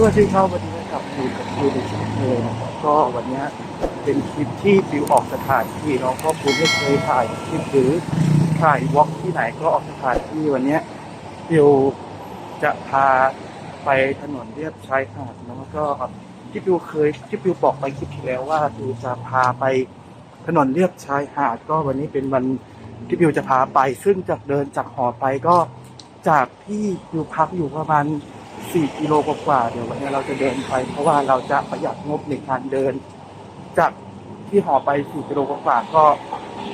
สวัสดีครับวันนี้นะครับอยู่กับยูในช่องเลยนะครับก็วันนี้เป็นคลิปที่ฟิวออกสถานที่เนาะเพราะผมไม่เคยถ่ายคลิปหรือถ่ายวอล์กที่ไหนก็ออกสถานที่วันนี้ฟิวจะพาไปถนนเรียบชายหาดนะแล้วก็ที่ฟิวเคยที่ฟิวบอกไปคลิปที่แล้วว่าฟิวจะพาไปถนนเรียบชายหาดก็วันนี้เป็นวันที่ฟิวจะพาไป ซึ่งจากเดินจากหอไปก็จากที่ฟิวพักอยู่ประมาณ สี่กิโลกว่าๆเดี๋ยววันนี้เราจะเดินไป เพราะว่าเราจะประหยัดงบในการเดิน จากที่หอไปสี่กิโลกว่าๆก็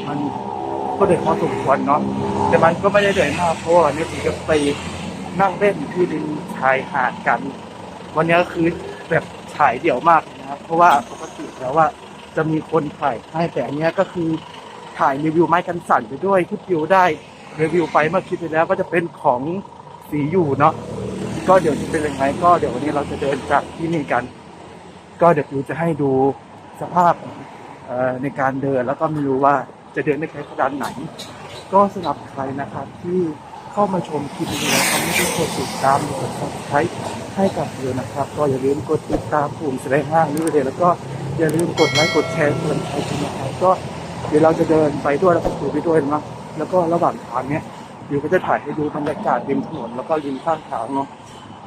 มันก็เดินพอสมควรเนาะแต่มันก็ไม่ได้เดินมากเพราะว่าวันนี้ผมจะไปนั่งเล่นที่ริมชายหาดกัน วันนี้ก็คือแบบถ่ายเดี่ยวมากนะครับเพราะว่าปกติแล้วว่าจะมีคนถ่ายให้แต่อันนี้ก็คือถ่ายรีวิวไม้กันสั่นไปด้วยที่ฟิวได้รีวิวไปเมื่อคลิปที่แล้วก็จะเป็นของสีอยู่เนาะ ก็เดี๋ยวจะเป็นยังไงก็เดี๋ยววันนี้เราจะเดินจากที่นี่กัน ก็เดี๋ยวดูจะให้ดูสภาพในการเดินแล้วก็ไม่รู้ว่าจะเดินได้แค่ขนาดไหน ก็สำหรับใครนะครับที่เข้ามาชมคลิปนี้แล้วไม่ได้กดติดตามกด subscribe ให้กับเรือนะครับ ก็อย่าลืมกดติดตามปุ่มแสดงห้างนี้เลยแล้วก็อย่าลืมกดไลค์กดแชร์กำลังใจกันนะครับก็เดี๋ยวเราจะเดินไปด้วยแล้วก็คุยไปด้วยนะแล้วก็ระหว่างทางเนี้ยวิวก็จะถ่ายให้ดูบรรยากาศริมถนนแล้วก็ริมข้างทางเนาะ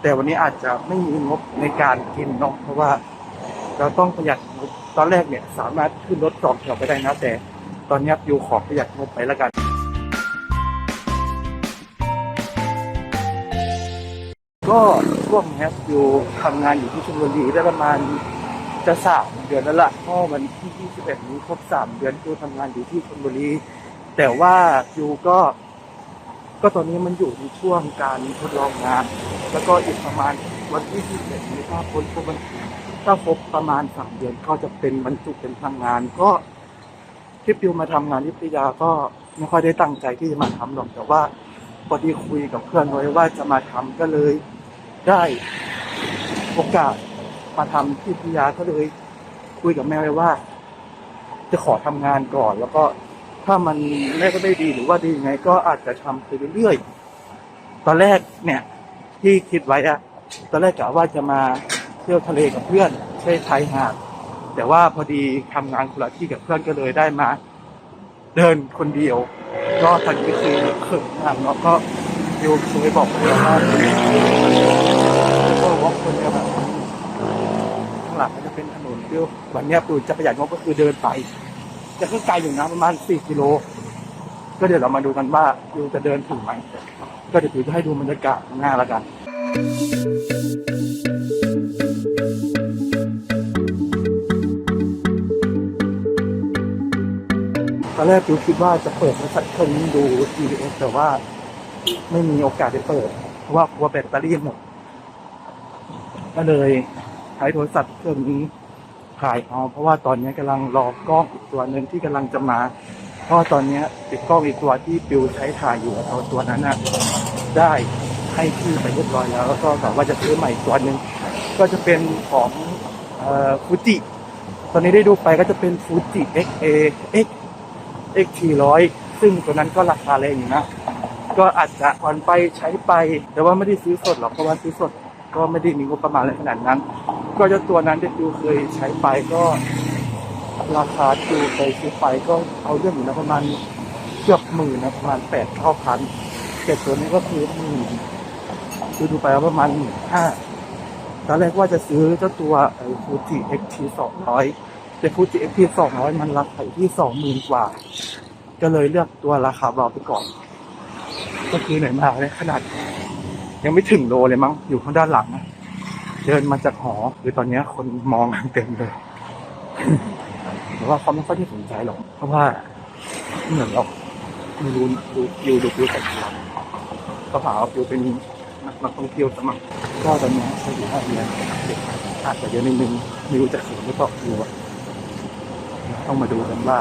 แต่วันนี้อาจจะไม่มีงบในการกินเนาะเพราะว่าเราต้องประหยัดงบตอนแรกเนี่ยสามารถขึ้นรถสองแถวไปได้นะ แต่ตอนนี้วิวขอประหยัดงบไปแล้วกันก็ช่วงนี้อยวิวทำงานอยู่ที่ชลบุรีได้ประมาณจะสามเดือนแล้วล่ะเพราะวันที่ 21 นี้ครบสามเดือนวิวทำงานอยู่ที่ชลบุรี แต่ว่าวิวก็ ก็ตอนนี้มันอยู่ในช่วงการทดลองงาน แล้วก็อีกประมาณวันที่21นี้ถ้าพ้นครบวันถ้าครบประมาณสามเดือนก็จะเป็นบรรจุเป็นทางงาน ก็ที่ปิวมาทำงานที่ปริยาก็ไม่ค่อยได้ตั้งใจที่จะมาทำหรอกแต่ว่าพอดีคุยกับเพื่อนไว้ว่าจะมาทำก็เลยได้โอกาสมาทำที่ปริยาก็เลยคุยกับแม่ไว้ว่า จะขอทำงานก่อน แล้วก็ ถ้ามันแรกก็ไม่ดีหรือว่าดียังไง ก็อาจจะทำไปเรื่อยๆ ตอนแรกเนี่ยที่คิดไว้อะตอนแรกกะว่าจะมาเที่ยวทะเลกับเพื่อนใช่ชายหาดแต่ว่าพอดีทำงานคนละที่กับเพื่อนก็เลยได้มา เดินคนเดียว ก็ทันทีคือเขินมากเนาะก็โยเคยบอกเลยว่าก็ว่าคนเดียวแบบข้างหลังก็จะเป็นถนนเที่ยววันเนี้ยปูจะประหยัดงบก็คือเดินไป จะก็ไกลอยู่นะประมาณสี่กิโล ก็เดี๋ยวเรามาดูกันว่ายูจะเดินถึงไหม ก็เดี๋ยวปูจะให้ดูบรรยากาศข้างหน้าแล้วกันตอนแรกปูคิดว่าจะเปิดโทรศัพท์เครื่องนี้ดู GPS แต่ว่าไม่มีโอกาสได้เปิด เพราะว่ากลัวแบตเตอรี่หมด ก็เลยใช้โทรศัพท์เครื่องนี้ ถ่ายเอาเพราะว่าตอนนี้กำลังรอกล้องอีกตัวหนึ่งที่กำลังจะมา เพราะตอนนี้ติดกล้องอีกตัวที่ปิวใช้ถ่ายอยู่เอาตัวนั้นนะได้ให้พี่ไปเรียบร้อยแล้วแล้วก็กะว่าจะซื้อใหม่อีกตัวหนึ่งก็จะเป็นของฟูจิตอนนี้ได้ดูไปก็จะเป็นฟูจิ XA X X 400ซึ่งตัวนั้นก็ราคาแรงอยู่นะ ก็อาจจะผ่อนไปใช้ไป แต่ว่าไม่ได้ซื้อสดหรอกเพราะว่าซื้อสดก็ไม่ได้มีงบประมาณอะไรขนาดนั้น ก็เจะตัวนั้นที่ดูเคยใช้ไปก็ ราคาที่เคยซื้อไปก็เอาเรื่องอยู่นะประมาณเกือบหมื่นนะประมาณแปดเท่าพันแต่ตัวนี้ก็คือหมื่นดูดูไปประมาณหมื่นห้าตอนแรกว่าจะซื้อเจ้าตัวไอ้ฟูจิ XT สองร้อยแต่ฟูจิ XT สองร้อยมันราคาอยู่ที่สองหมื่นกว่า ก็เลยเลือกตัวราคาเบาไปก่อน ก็คือเหนมากเลยขนาด ยังไม่ถึงโลเลยมั้งอยู่ข้างด้านหลังนะ เดินมาจากหอคือตอนนี้คนมองกันเต็มเลยแต่ว่าเขาไม่ค่อยที่สนใจหรอก เพราะว่าเหมือนเราไม่รู้ดูฟิวดูฟิวแต่เราก็หาว่าฟิวเป็นนักนักท่องเที่ยวสมัครก็ตอนนี้เขาอยู่ท่าเรืออาจจะเยอะนิดนึงไม่รู้จะเขินหรือเปล่าฟิวอะต้องมาดูกันว่า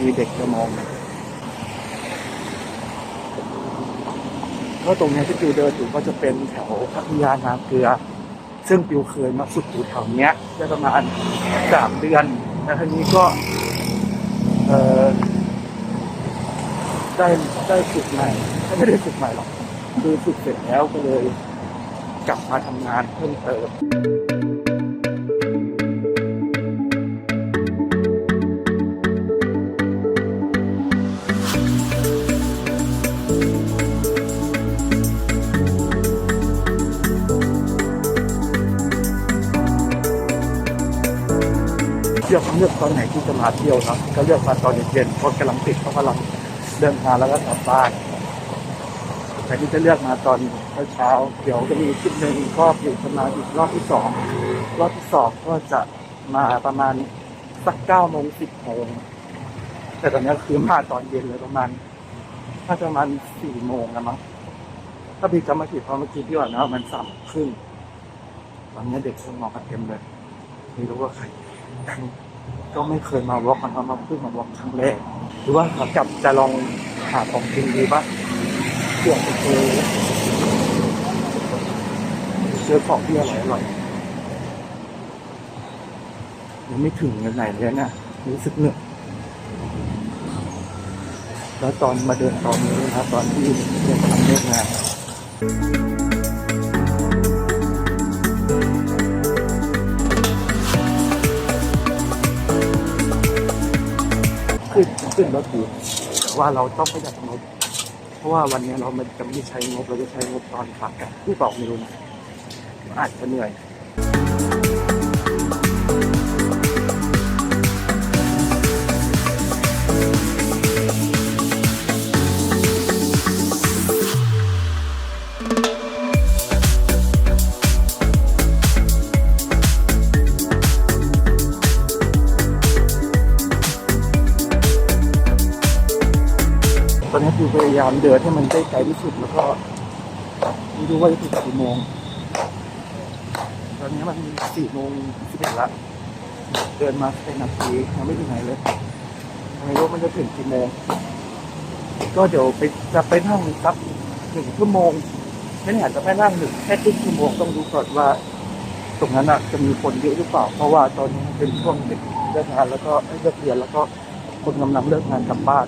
มีเด็กจะมองไหมก็ตรงนี้ที่ฟิวเดินอยู่ก็จะเป็นแถวพัทยานาเกลือ ซึ่งปิวเคยมาฝึกอยู่แถวเนี้ยได้ประมาณสามเดือนแล้วทีนี้ก็เออได้ได้ฝึกใหม่ไม่ได้ฝึกใหม่หรอกคือฝึกเสร็จแล้วก็เลยกกลับมาทำงานเพิ่มเติม เลือกเลือกตอนไหนที่จะมาเที่ยวเนอะก็เลือกมาตอนเย็นๆคนกำลังติดเขากำลังเดินทางแล้วก็กลับบ้านแต่ที่จะเลือกมาตอนเช้าเดี๋ยวจะมีคลิปหนึ่งก็อยู่ประมาณอีกรอบที่สองรอบที่สองก็จะมาประมาณสักเก้าโมงสิบโมงแต่ตอนนี้คือมาตอนเย็นเลยประมาณน่าจะประมาณสี่โมงนะมั้งถ้าพี่จำไม่ผิดเพราะเมื่อกี้ที่ว่านะมันสามครึ่งตอนนี้เด็กคงมองกันเต็มเลยไม่รู้ว่าใคร ก็ไม่เคยมาวอล์กมันมาเพิ่งมาวอล์กครั้งแรกหรือว่าขากลับจะลองหาของกินดีป่ะเพื่อไปเจอเจอของที่อร่อยอร่อยยังไม่ถึงกันไหนเลยเนี่ยรู้สึกเหนื่อยแล้วตอนมาเดินตอนนี้นะครับตอนที่เรียนกำลังเลิกงาน ขึ้นขึ้นรถดีแต่ว่าเราต้องประหยัดงบเพราะว่าวันนี้เรามันจะไม่ใช้งบเราจะใช้งบตอนพักกันผู้บอกไม่รู้นะอาจจะเหนื่อย ตอนนี้คือพยายามเดินให้มันได้ไกลที่สุดแล้วก็ไม่รู้ว่าจะถึงกี่โมง ตอนนี้มันสี่โมงสิบเอ็ดละ เดินมาเป็นนาทียังไม่ถึงไหนเลยไม่รู้มันจะถึงกี่โมง ก็เดี๋ยวไปจะไปนั่งสักหนึ่งชั่วโมงไม่แน่อาจจะไม่นั่งหนึ่งแค่ครึ่งชั่วโมงต้องดูก่อนว่า ตรงนั้นอะจะมีคนเยอะหรือเปล่า เพราะว่าตอนนี้เป็นช่วงเด็กเลิกงานแล้วก็เอ้ยเลิกเรียนแล้วก็คนกำลังเลิกงานกลับบ้าน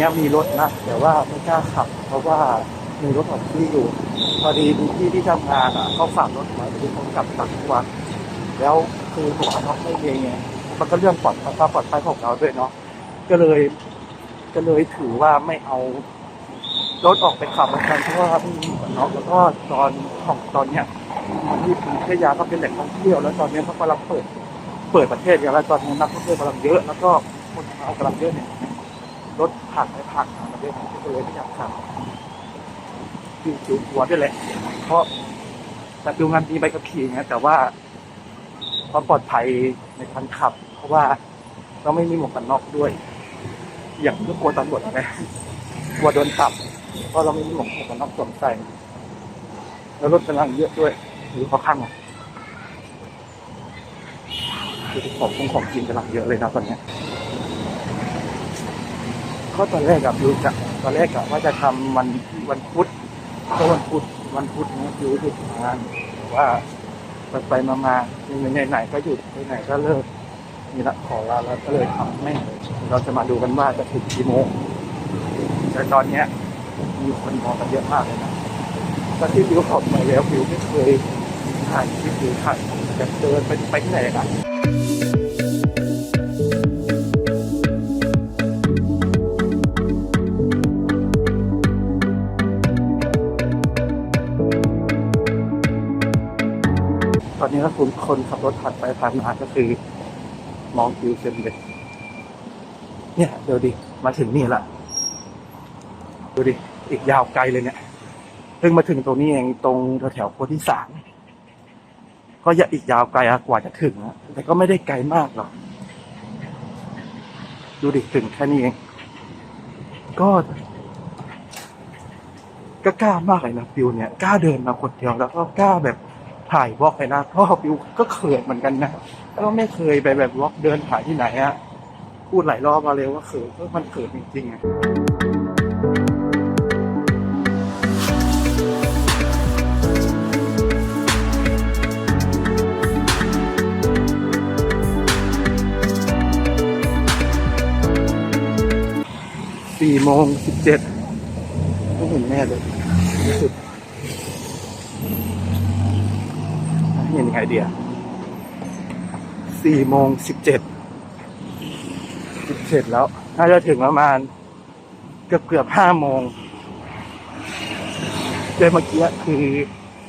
นี้มีรถนะแต่ว่าไม่กล้าขับ เพราะว่ามีรถของพี่อยู่พอดีมีพี่ที่ทำงานอะเขาฝากรถไว้พอดีผมกลับต่างจังหวัดแล้วคือผมน็อกไม่เองไงมันก็เรื่องปลอดภัยความปลอดภัยของเราด้วยเนาะก็เลย ก็เลยถือว่าไม่เอารถออกไปขับแล้วกันเพราะว่าไม่มีหมวนน็อกแล้วก็ตอนของตอนเนี้ยมันที่พัทยาก็เป็นแหล่งท่องเที่ยวแล้วตอนเนี้ยเขากำลังเปิด เปิดประเทศกันแล้วตอนนี้นักท่องเที่ยวกำลังเยอะแล้วก็คนเมากำลังเยอะเนี่ย รถผ่านไปผ่านมาประเทศก็เลยไม่อยากขับคือจิวหัวด้วยแหละ เพราะแต่ดูงานมีใบขับขี่นะแต่ว่าความปลอดภัยในการขับ เพราะว่าเราไม่มีหมวกกันน็อกด้วย อย่างที่กลัวตำรวจไงกลัวโดนจับเพราะเราไม่มีหมวกกันน็อกสวมใส่แล้วรถกำลังเยอะด้วยหรือเขาข้างอะคือของคงของกินกำลังเยอะเลยนะตอนเนี้ย ก็ตอนแรกกับยูจะตอนแรกกับว่าจะทำวันวันพุธก็วันพุธวันพุธนะยูหยุดงานว่าไปไปมามาไหนไหนๆก็หยุดไปไหนก็เลิกมีละขอลาแล้วก็เลยทำแม่เลยเราจะมาดูกันว่าจะถึงกี่โมงแต่ตอนเนี้ยมีคนมองกันเยอะมากเลยนะตอนที่วิวขอบมาแล้ววิวไม่เคยถ่ายคลิปวิวถ่ายจะเดินไปไปที่ไหนกัน นี้ถ้าคุณคนขับรถผ่านไปผ่านมาก็คือ มองวิวเต็มเลย เนี่ยเดี๋ยวดิ มาถึงนี่ละดูดิ อีกยาวไกลเลยเนี่ย เพิ่งมาถึงตรงนี้เองตรงแถวๆโพธิสารก็ยะอีกยาวไกลกว่าจะถึงอะแต่ก็ไม่ได้ไกลมากหรอก ดูดิถึงแค่นี้เอง ก็ก็กล้ามากเลยนะฟิวเนี่ยกล้าเดินมาคนเดียวแล้วก็กล้าแบบ ถ่ายวอล์กเลยนะเพราะว่าฟิวก็เขินเหมือนกันนะก็ไม่เคยไปแบบวอล์กเดินถ่ายที่ไหนอะพูดหลายรอบมาเลยว่าเขินก็มันเขินจริงๆอะสี่โมงสิบเจ็ดไม่เห็นแน่เลยที่สุดเห็น ยังไงเดียสี่โมงสิบเจ็ดสิบเจ็ดแล้ว น่าจะถึงประมาณเกือบเกือบห้าโมงเดินเมื่อกี้คือ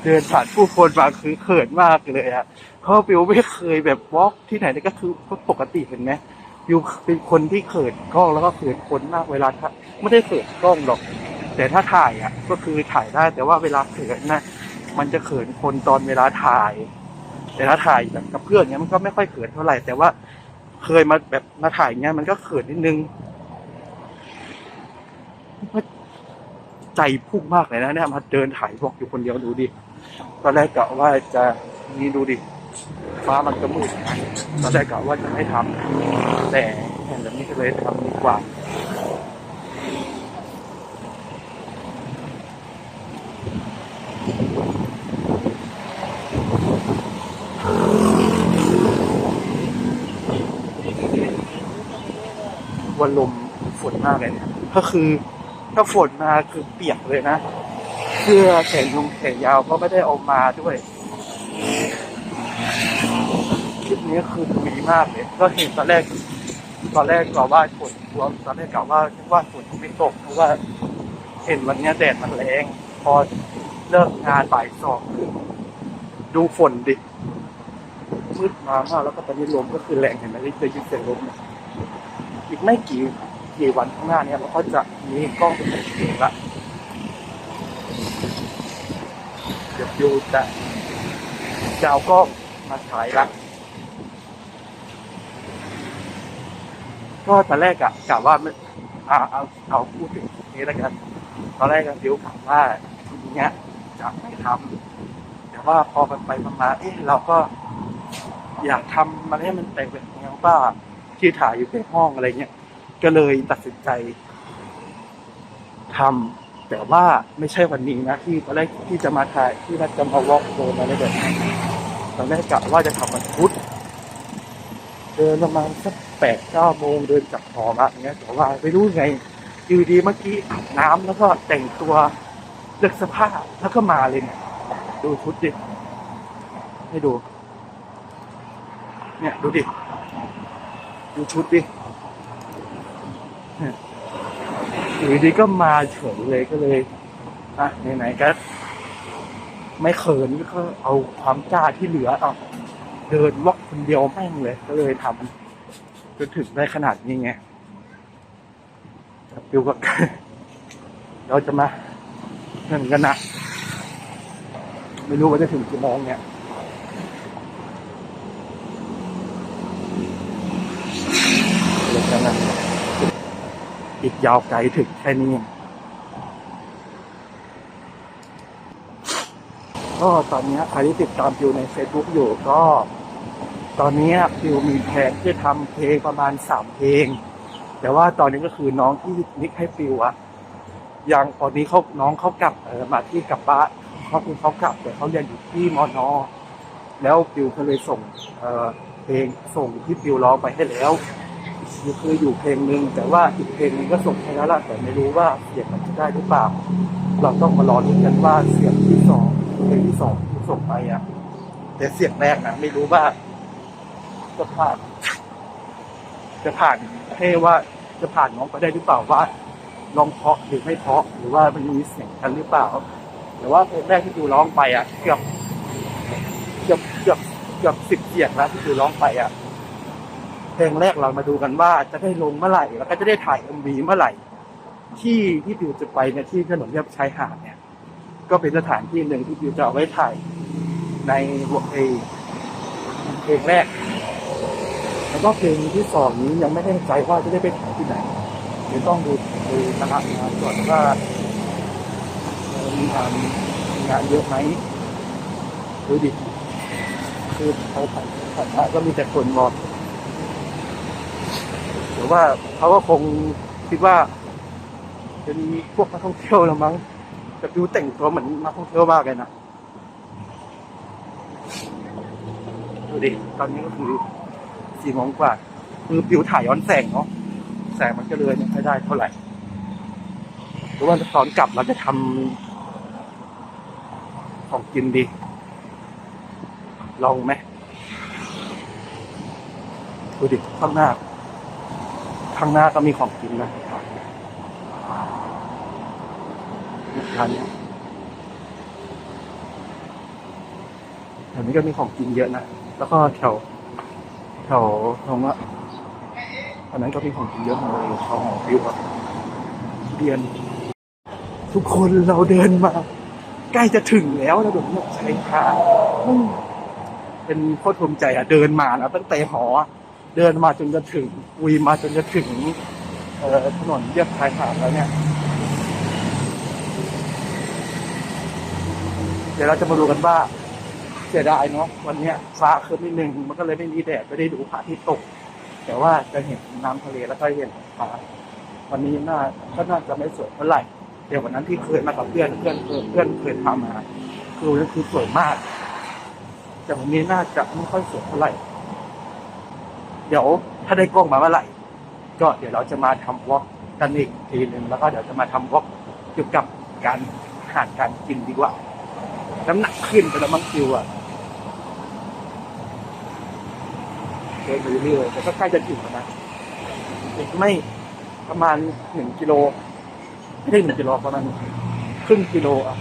เดินผ่านผู้คนมาคือเขินมากเลยอะเพราะปิวไม่เคยแบบวอล์กที่ไหนนี่ก็คือปกติเห็นไหมปิวเป็นคนที่เขินกล้องแล้วก็เขินคนมากเวลาไม่ได้เขินกล้องหรอก แต่ถ้าถ่ายอะก็คือถ่ายได้แต่ว่าเวลาเขินนะมันจะเขินคนตอนเวลาถ่าย แต่ถ้าถ่ายแบบกับเพื่อนเนี้ยมันก็ไม่ค่อยเขินเท่าไหร่ แต่ว่าเคยมาแบบมาถ่ายเงี้ยมันก็เขินนิดนึงใจพุ่งมากเลยนะเนี่ยมาเดินถ่ายพวกอยู่คนเดียวดูดิตอนแรกกะว่าจะนี่ดูดิฟ้ามันก็มืดตอนแรกกะว่าจะไม่ทำแต่เห็นแบบนี้ก็เลยทำดีกว่า วันลมฝนมากเลยเนี่ยก็คือถ้าฝนมาคือเปียกเลยนะเสื้อแขนยงแขนยาวก็ไม่ได้เอามาด้วยคลิปนี้คือดีมากเลย ก็เห็นตอนแรก ตอนแรกกะว่าฝนรวมตอนแรกกะว่าคิดว่าฝนจะไม่ตกเพราะว่า เห็นวันนี้แดดมันแรงพอเลิกงานบ่ายสองดูฝนดิมืดมามากแล้วก็ตอนนี้ลมก็คือแรงเห็นไหมได้เคยยินเสียงลมเนี่ย อีกไม่กี่กี่วันข้างหน้าเนี่ยเราก็จะมีกล้องเป็นของตัวเองละเดี๋ยวดูจะจะเอากล้องมาฉายละก็ตอนแรกอะกะว่าไม่เอาเอาเอาพูดถึงตรงนี้แล้วกันตอนแรกก็ดิวกะว่าทีเนี้ยจะไม่ทำแต่ว่าพอมันไปมาเอ๊ะเราก็อยากทำมันให้มันแต่งแบบแนวบ้า ที่ถ่ายอยู่ในห้องอะไรเงี้ยก็เลยตัดสินใจทำแต่ว่าไม่ใช่วันนี้นะที่ตอนแรกที่จะมาถ่ายที่นัดจะมาวอล์กโดนอะไรแบบนี้ตอนแรกกะว่าจะทำวันพุธเดินประมาณสักแปดเก้าโมงเดินจากหอมาอย่างเงี้ยแต่ว่าไม่รู้ไงอยู่ดีเมื่อกี้อาบน้ำแล้วก็แต่งตัวเลือกสภาพแล้วก็มาเลยเนี่ยดูชุดดิให้ดู เนี่ยดูดิ ดูชุดดิอยู่ดีก็มาเฉยเลยก็เลยอะไหนๆก็ไม่เขินก็เอาความกล้าที่เหลือเอาเดินวอกคนเดียวแม่งเลย ก็เลยทำจนถึงได้ขนาดนี้ไงฟิวก็เราจะมาเงินกันนะ ไม่รู้ว่าจะถึงกี่โมงเนี่ย เลยกั นนอีกยาวไกลถึงแค่นี้ก็ตอนนี้ใครที่ติดตามฟิวใน Facebook อยู่ก็ ตอนนี้ฟิวมีแผนที่จะทำเพลงประมาณสามเพลง แต่ว่าตอนนี้ก็คือน้องที่นิกให้ฟิวอะยังตอนนี้เขาน้องเขากลับมาที่กับบ้านเขาคือเขากลับแต่เขาเรียนอยู่ที่มอนอแล้วฟิวก็เลยส่งเเพลงส่งที่ฟิวร้องไปให้แล้ว คืออยู่เพลงหนึ่งแต่ว่าอีกเพลงนึงก็ส่งให้แล้วล่ะแต่ไม่รู้ว่าเสียงมันจะได้หรือเปล่า เราต้องมารอดูกันว่าเสียงที่สองเพลงที่สองที่ส่งไปอะแต่เสียงแรกนะไม่รู้ว่าจะผ่าน จะผ่านให้ว่าจะผ่านน้องไปได้หรือเปล่าว่าลองเพาะหรือไม่เพาะหรือว่ามันมีเสียงกันหรือเปล่าแต่ว่าเพลงแรกที่ดูร้องไปอะเกือบเกือบเกือบเกือบสิบเสียงแล้วที่ดูร้องไปอะ เพลงแรกเรามาดูกันว่าจะได้ลงเมื่อไหร่ แล้วก็จะได้ถ่ายเอ็มวีเมื่อไหร่ ที่ที่บิวจะไปเนี่ยที่ถนนเรียบชายหาดเนี่ย ก็เป็นสถานที่หนึ่งที่บิวจะเอาไว้ถ่ายในหัวเอลงแรก แล้วก็เพลงที่สองนี้ยังไม่แน่ใจว่าจะได้ไปถ่ายที่ไหนเดี๋ยวต้องดูดูตารางงานก่อนว่ามีงานงานเยอะไหมดูดิคือเขาถ่ายถ่ายก็มีแต่คนรอ รือว่าเขาก็คงคิดว่า เป็นพวกนักท่องเที่ยวละมั้งแต่ดูแต่งตัวเหมือนนักท่องเที่ยวมากเลยนะดูดิตอนนี้ก็คือสี่โมงกว่า คือปิวถ่ายย้อนแสงเนาะแสงมันก็เลยไม่ค่อยได้เท่าไหร่หรือว่าตอนกลับเราจะทำของกินดี ลองไหมดูดิข้างหน้า ข้างหน้าก็มีของกินนะร้านนี้แถวนี้ก็มีของกินเยอะนะ แล้วก็แถว แถวตรงว่าอันนั้นก็มีของกินเยอะเลยชาวหอฟิวอะเรียน ทุกคนเราเดินมา ใกล้จะถึงแล้วนะแบบนี้ใช้ทางเป็นโคตรภูมิใจอะเดินมาแล้วตั้งแต่หอ เดินมาจนจะถึงอุยมาจนจะถึงถนนเรียบชายหาดแล้วเนี่ย เดี๋ยวเราจะมาดูกันว่าเสียดายเนาะวันเนี้ยฟ้าคืนนิดนึงมันก็เลยไม่มีแดดไม่ได้ดูพระอาทิตย์ตก แต่ว่าจะเห็นน้ำทะเลแล้วก็เห็นฟ้าวันนี้น่าก็น่าจะไม่สวยเท่าไหร่เดี๋ยววันนั้นที่เคยมากับเพื่อนเพื่อนเพื่อนเพื่อนเคยพามาคือนั้นคือสวยมาก แต่วันนี้น่าจะไม่ค่อยสวยเท่าไหร่ เดี๋ยวถ้าได้กล้องมาเมื่อไหร่ก็เดี๋ยวเราจะมาทำวอล์กกันอีกทีหนึ่งแล้วก็เดี๋ยวจะมาทำวอล์กเกี่ยวกับการหารการกินดีกว่า น้ำหนักขึ้นไปแล้วมั้งคิวอะเดินไปเรื่อยๆแต่ก็ใกล้จะถึงแล้วนะอีกไม่ประมาณหนึ่งกิโลไม่ได้หนึ่งกิโลประมาณครึ่งกิโลอะ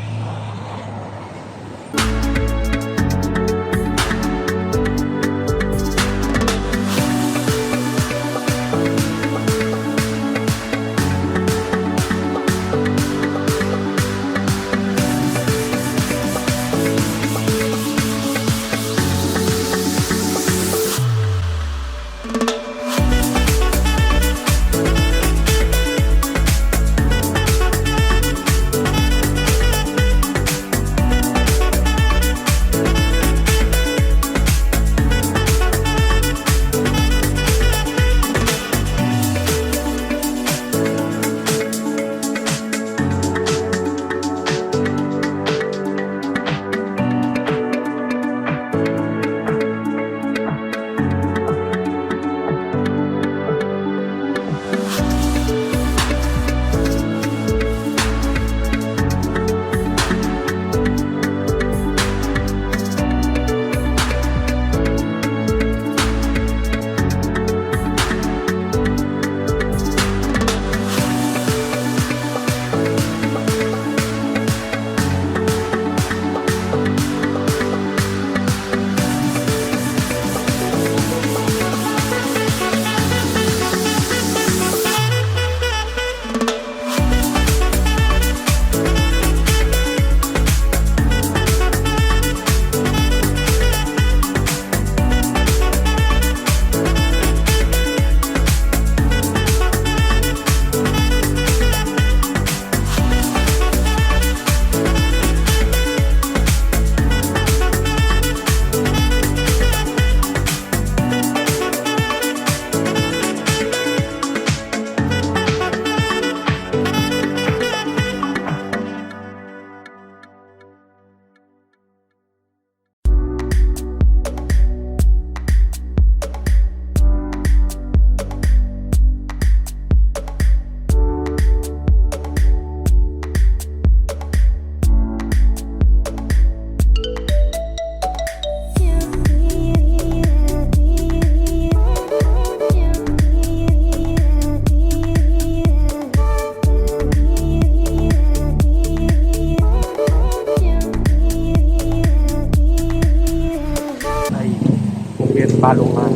บาโลมา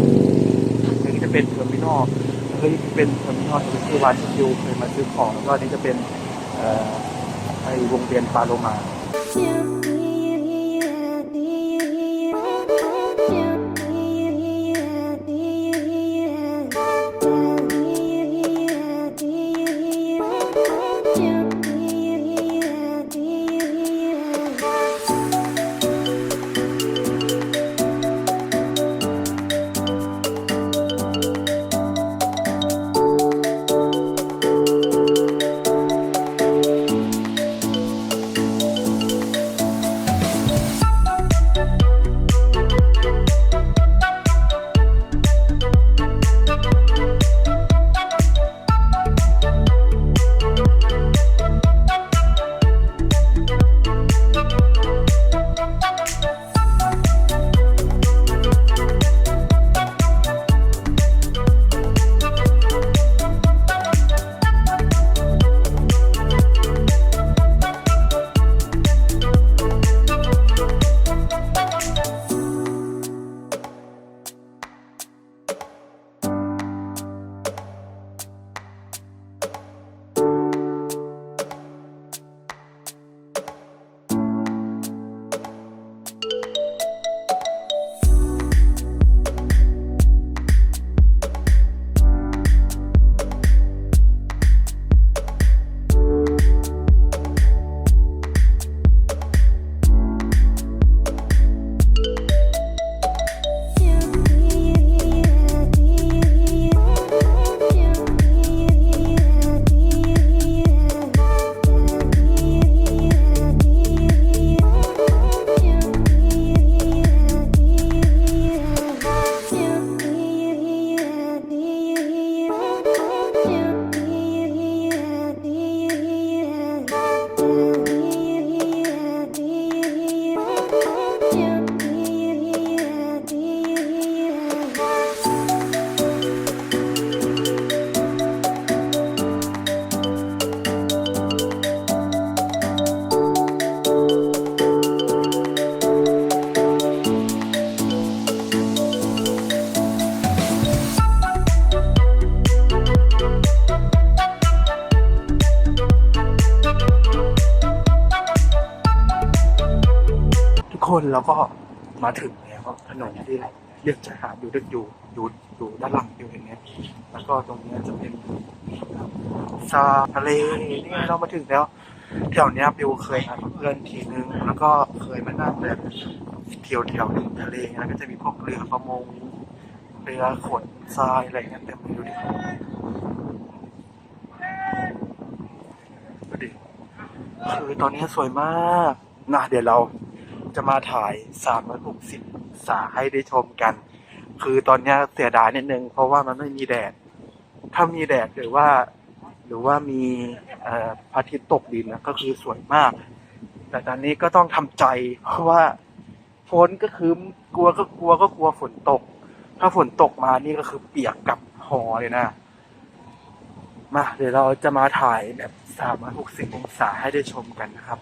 อันนี้จะเป็นเทอร์มินอลเฮ้ยเป็นเทอร์มินอลที่วานคิวเคยมาซื้อของแล้วก็นนี้จะเป็นเอ่อไอวงเวียนปาโลมา เราก็มาถึงแล้วถนนที่เรียกชายหาดอยู่ดึกอยู่อยู่อยู่ด้านหลังอยู่เห็นไหมแล้วก็ตรงเนี้ยจะเป็นซาทะเลนี่เรามาถึงแล้วแถวเนี้ยบิวเคยมากับเพื่อนทีนึงแล้วก็เคยมานั่งแบบเที่ยวแถวริมทะเลแล้วก็จะมีพวกเรือประมงเรือขนทรายอะไรเงี้ยเต็มไปดูดิดูดิคือตอนนี้สวยมากนะเดี๋ยวเรา จะมาถ่าย 360สาให้ได้ชมกัน คือตอนนี้เสียดายนิดนึง เพราะว่ามันไม่มีแดด ถ้ามีแดดหรือว่า หรือว่ามีพระอาทิตย์ตกดินนะก็คือสวยมาก แต่ตอนนี้ก็ต้องทำใจ เพราะว่าฝนก็คือกลัวก็กลัวก็กลัวฝนตก ถ้าฝนตกมานี่ก็คือเปียกกับหอเลยนะมาเดี๋ยวเราจะมาถ่ายแบบ 360 องศาให้ได้ชมกันนะครับ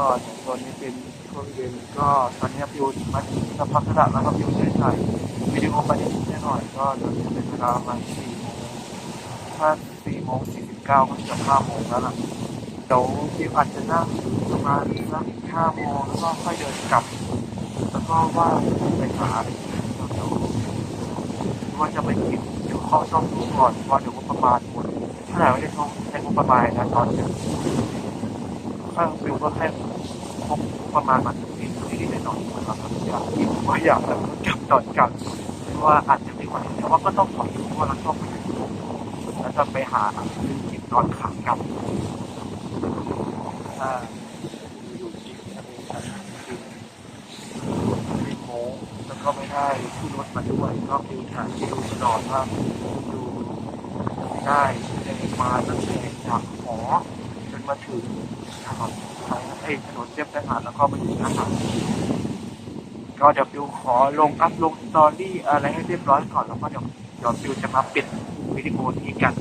ก็ตอนนี้เป็นช่วงเย็นก็ตอนนี้วิวมาถึงสักพักระดแล้วครับวิวได้ถ่ายวิดีโอไปนิดหน่อยก็ตอนนี้เป็นเวลาประมาณสี่โมงถ้าสี่โมงสี่สิบเก้าก็จะห้าโมงแล้วล่ะเดี๋ยววิวอาจจะนั่งประมาณสักห้าโมงแล้วก็ค่อยเดินกลับ แล้วก็ว่าไปหาอะไรเดี๋ยวว่าจะไปกินเดี๋ยวเข้าช่องดูก่อนว่าเดี๋ยวงบประมาณหมดถ้าไหนไม่ได้ช่องในงบประมาณนะตอนนี้ ยข้างฟิวก็แค่งบประมาณมาถึงนิดนิดหน่อยๆนะครับอยากกินว่าอยากแบบกลับตอนกลับว่าอาจจะไม่ไหวแต่ว่าก็ต้องขอดูเพราะว่าเราชอบไปแล้วจะไปหาอะไรกินตอนขากลับถ้าอยู่ที่ทะเลครับคือไม่โม้แล้วก็ไม่ได้ขึ้นรถมาด้วยก็คือถ่ายที่ดูตลอดว่าดูได้ยังมาตั้งแต่จากหอ มาถึงถนนไทยเอ้ถนนเทียบทหารแล้วก็มาถึงอาหารก็เดี๋ยวบิวขอลงอัพลงสตอรี่อะไรให้เรียบร้อยก่อนแล้วก็เดี๋ยวเดี๋ยวบิวจะมาปิดวิดีโอนี้กัน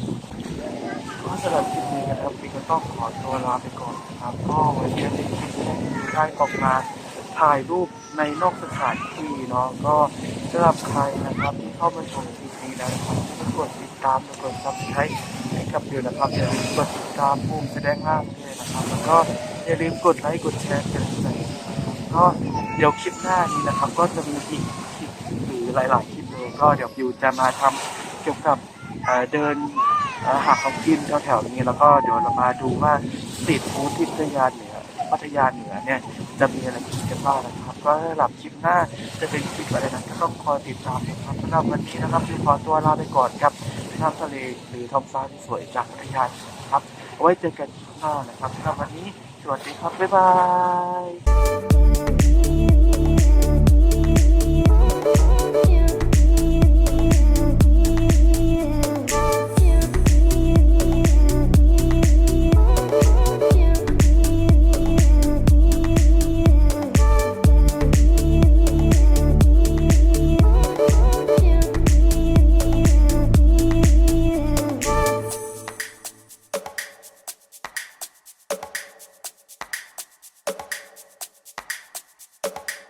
ก็สำหรับคลิปนี้นะครับบิวก็ต้องขอตัวลาไปก่อนนะครับก็วันนี้เป็นคลิปที่ได้ออกมาถ่ายรูปในนอกสถานที่เนาะก็สำหรับใครนะครับที่เข้ามาชมคลิปนี้แล้วนะครับก็กดติดตามกดซับสไครต์ให้ กับเดียวนะครับอย่าลืมกดติดตามปุ่มแสดงล่างด้วยนะครับ แล้วก็อย่าลืมกดไลค์กดแชร์กันใส่ก็เดี๋ยวคลิปหน้านี้นะครับ ก็จะมีอีกคลิปหรือหลาย ๆ คลิปเลยก็เดี๋ยวบิวจะมาทำเกี่ยวกับเดินอ่อหาของกินแถวๆนี้แล้วก็เดี๋ยวเรามาดูว่าสตรีทฟู้ดที่พัทยาเหนือพัทยาเหนือเนี่ยจะมีอะไรกินกันบ้างนะครับ ก็หรับคลิปหน้าจะเป็นคลิปอะไรนั้นก็ต้องคอยติดตามนะครับสำหรับวันนี้นะครับคือขอตัวลาไปก่อนครับ ภาพทะเลหรือท้องฟ้าที่สวยจากพัทยาครับ เอาไว้เจอกันข้างหน้านะครับสำหรับวันนี้สวัสดีครับ บ๊ายบาย